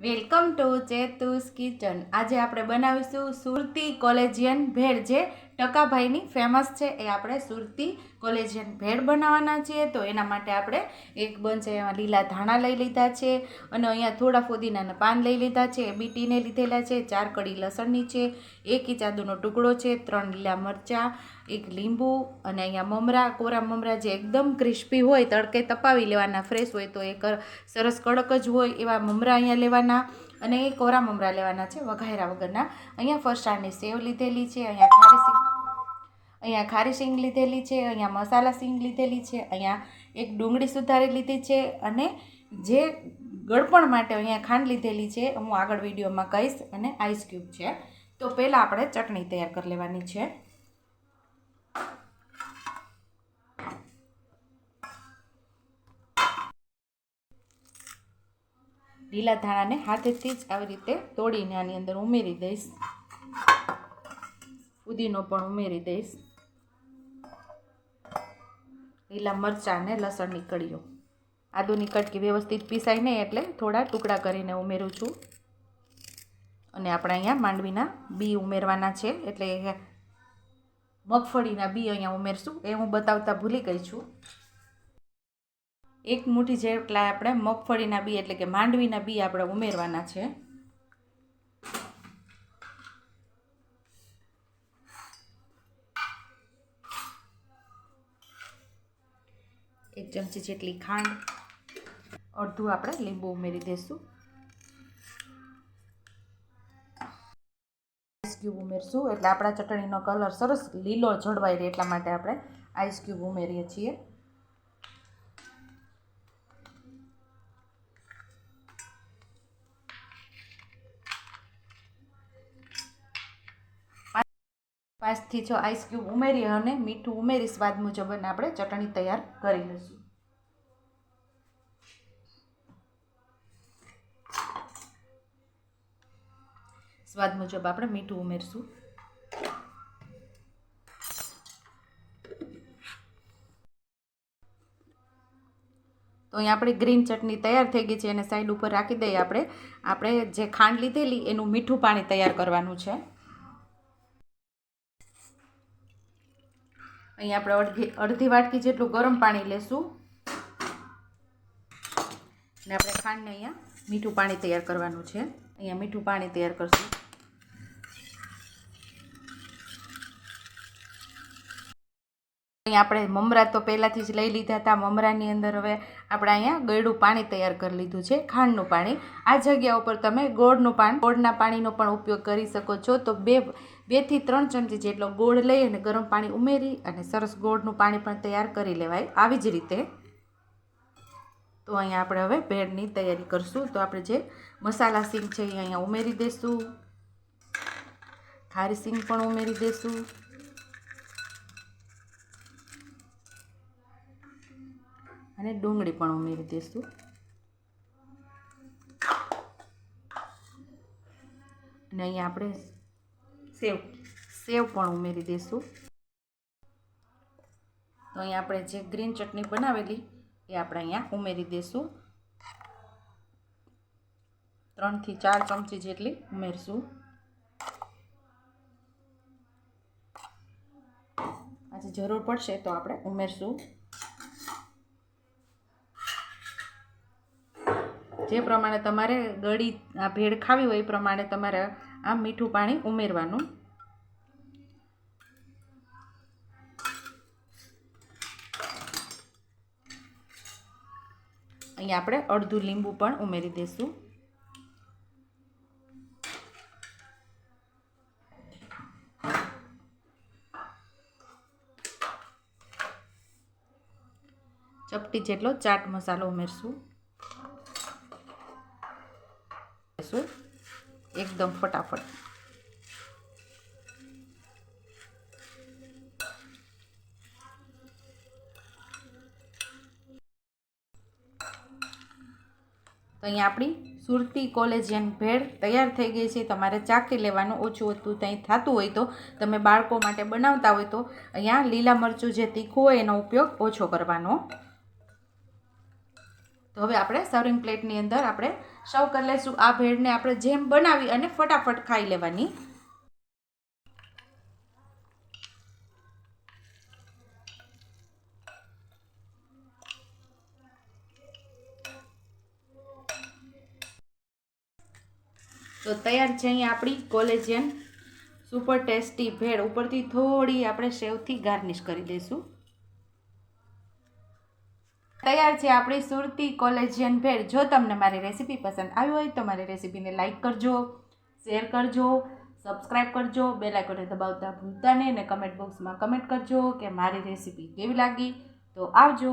Welcome to ચેતુસ kitchen. આજે આપણે બનાવીશું સુરતી કોલેજિયન ભેળ જે ટકાભાઈની ફેમસ છે એ આપણે સુરતી કોલેજિયન ભેળ બનાવવાના છીએ. તો એના માટે આપણે એક બંચ એમાં લીલા ધાણા લઈ લીધા છે અને અહીંયા થોડા ફુદીનાના પાન લઈ લીધા છે. બીટીને લીધેલા છે. ચાર કડી લસણની છે. એક ઇચાદુનો ટુકડો છે. ત્રણ લીલા મરચાં, એક લીંબુ અને અહીંયા મમરા, કોરા મમરા જે એકદમ ક્રિસ્પી હોય, તડકે તપાવી લેવાના ફ્રેશ હોય તો એ સરસ કડક જ હોય એવા મમરા અહીંયા લેવાના અને એ કોરા મમરા લેવાના છે વઘાયરા વગરના. અહીંયા ફરસાણની સેવ લીધેલી છે. અહીંયા ખારી અહીંયા ખારી સિંગ લીધેલી છે, અહીંયા મસાલા સિંગ લીધેલી છે, અહીંયા એક ડુંગળી સુધારી લીધી છે અને જે ગળપણ માટે અહીંયા ખાંડ લીધેલી છે, હું આગળ વિડીયોમાં કહીશ, અને આઈસ ક્યુબ છે. તો પહેલાં આપણે ચટણી તૈયાર કરી લેવાની છે. લીલા ધાણાને હાથેથી જ આવી રીતે તોડીને આની અંદર ઉમેરી દઈશ. ફુદીનો પણ ઉમેરી દઈશ. લીલા મરચાં અને લસણની કળીઓ આદુની કટકી વ્યવસ્થિત પીસાય નહીં એટલે થોડા ટુકડા કરીને ઉમેરું છું. અને આપણે અહીંયા માંડવીના બી ઉમેરવાના છે, એટલે મગફળીના બી અહીંયા ઉમેરશું. એ હું બતાવતા ભૂલી ગઈ છું. એક મુઠ્ઠી જેટલા આપણે મગફળીના બી એટલે કે માંડવીના બી આપણે ઉમેરવાના છે. એક ચમચી જેટલી ખાંડ, અડધું આપણે લીંબુ ઉમેરી દઈશું આઈસ ક્યુબ ઉમેરશું. એટલે આપણા ચટણીનો કલર સરસ લીલો જળવાઈ રહે એટલા માટે આપણે આઈસ ક્યુબ ઉમેરીએ છીએ. પાંચથી છ આઈસ ક્યુબ ઉમેરી અને મીઠું ઉમેરી સ્વાદ મુજબ અને આપણે ચટણી તૈયાર કરી લઈશું. સ્વાદ મુજબ આપણે મીઠું ઉમેરશું. તો અહીં આપણી ગ્રીન ચટણી તૈયાર થઈ ગઈ છે, એને સાઈડ ઉપર રાખી દઈએ આપણે. આપણે જે ખાંડ લીધેલી, એનું મીઠું પાણી તૈયાર કરવાનું છે. અહીં આપણે અડધી અડધી વાટકી જેટલું ગરમ પાણી લેશું. અને આપણે ખાંડને અહીંયા મીઠું પાણી તૈયાર કરવાનું છે. અહીંયા મીઠું પાણી તૈયાર કરશું. અહીં આપણે મમરા તો પહેલાંથી જ લઈ લીધા હતા. મમરાની અંદર હવે આપણે અહીંયા ગળ્યું પાણી તૈયાર કરી લીધું છે, ખાંડનું પાણી. આ જગ્યા ઉપર તમે ગોળનું પાણી ગોળના પાણીનો પણ ઉપયોગ કરી શકો છો. તો બે બેથી ત્રણ ચમચી જેટલો ગોળ લઈ અને ગરમ પાણી ઉમેરી અને સરસ ગોળનું પાણી પણ તૈયાર કરી લેવાય. આવી જ રીતે તો અહીંયા આપણે હવે ભેળની તૈયારી કરશું. તો આપણે જે મસાલા સિંગ છે એ અહીંયા ઉમેરી દઈશું ખારી સિંગ પણ ઉમેરી દઈશું અને ડુંગળી પણ ઉમેરી દઈશું અને અહીંયા આપણે સેવ સેવ પણ ઉમેરી દઈશું તો અહીંયા આપણે જે ગ્રીન ચટણી બનાવેલી, એ આપણે અહીંયા ઉમેરી દઈશું ત્રણથી ચાર ચમચી જેટલી ઉમેરશું. આજે જરૂર પડશે તો આપણે ઉમેરશું. જે પ્રમાણે તમારે ગળી, આ ભેળ ખાવી હોય એ પ્રમાણે તમારે આ મીઠું પાણી ઉમેરવાનું. અહીંયા આપણે અડધું લીંબુ પણ ઉમેરી દઈશું. ચપટી જેટલો ચાટ મસાલો ઉમેરશું. એકદમ ફટાફટ. તો અહીંયા આપણી સુરતી કોલેજિયન ભેળ તૈયાર થઈ ગઈ છે. તમારે ચાખી લેવાનું, ઓછું હતું ત્યાં થતું હોય તો. તમે બાળકો માટે બનાવતા હોય તો. અહીંયા લીલા મરચું જે તીખું હોય એનો ઉપયોગ ઓછો કરવાનો. તો હવે આપણે સર્વિંગ પ્લેટની અંદર આપણે સર્વ કરી લઈશું. આ ભેળને આપણે જેમ બનાવી અને ફટાફટ ખાઈ લેવાની. તો તૈયાર છે અહીંયા આપણી કોલેજિયન સુપર ટેસ્ટી ભેળ. ઉપરથી થોડી આપણે સેવથી ગાર્નિશ કરી દઈશું. તૈયાર છે આપણી સુરતી કોલેજિયન ભેળ. જો તમને મારી રેસીપી પસંદ આવી હોય તો મારી રેસીપીને લાઇક કરજો, શેર કરજો સબસ્ક્રાઈબ કરજો, બેલ આઇકોને દબાવતા ભૂલતા નહીં અને કમેન્ટ બોક્સમાં કમેન્ટ કરજો કે મારી રેસીપી કેવી લાગી. તો આવજો.